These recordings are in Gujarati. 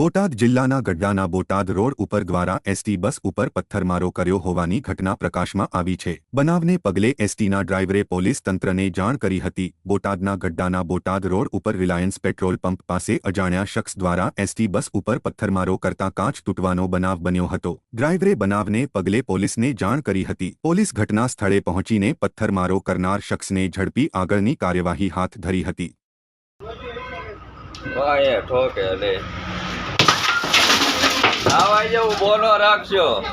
બોટાદ જિલ્લાના ગઢડાના બોટાદ રોડ ઉપર દ્વારા એસટી બસ ઉપર પથ્થરમારો કર્યો હોવાની ઘટના પ્રકાશમાં આવી છે. બનાવને પગલે એસટીના ડ્રાઈવરે પોલીસ તંત્રને જાણ કરી હતી. બોટાદના ગઢડાના બોટાદ રોડ ઉપર રિલાયન્સ પેટ્રોલ પંપ પાસે અજાણ્યા શખ્સ દ્વારા એસટી બસ ઉપર પથ્થરમારો કરતા કાચ તૂટવાનો બનાવ બન્યો હતો. ડ્રાઈવરે બનાવને પગલે પોલીસને જાણ કરી હતી. પોલીસ ઘટના સ્થળે પહોંચીને પથ્થરમારો કરનાર શખ્સને ઝડપી આગળની કાર્યવાહી હાથ ધરી હતી. વાય ઠોકે લે આવાઈ બોનો રાખજો.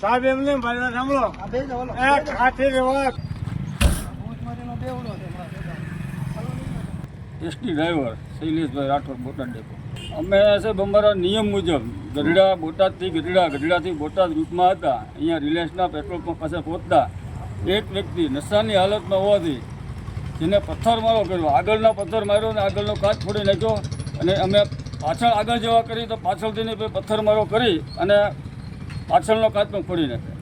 સાહેબ એમને ભાઈ સાંભળો. કાઠી રેવા ST driver Shaileshbhai Rathod Botad depot. અમે સાહેબ અમારા નિયમ મુજબ ગઢડા બોટાદથી ગઢડા ગઢડાથી બોટાદ રૂટમાં હતા. અહીંયા રિલાયન્સના પેટ્રોલ પંપ પાસે પહોંચતા એક વ્યક્તિ નશાની હાલતમાં હોવાથી જેને પથ્થર મારો કર્યો. આગળનો પથ્થર માર્યો અને આગળનો કાચ ફોડી નાખ્યો અને અમે પાછળ આગળ જવા કરી તો પાછળથી ને પથ્થર મારો કરી અને પાછળનો કાચ પણ ફોડી નાખ્યો.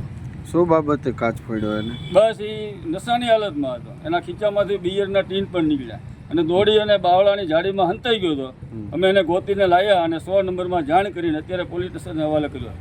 શું બાબતે કાચ ફોડ્યો એને? બસ એ નશાની હાલતમાં હતો. એના ખીચામાંથી બિયરના ટીન પણ નીકળ્યા. અને દોડી અને બાવળાની જાડીમાં હંતાઈ ગયો હતો. અમે એને ગોતીને લાવ્યા અને સો નંબરમાં જાણ કરીને અત્યારે પોલીસ સ્ટેશનને હવાલે કર્યો.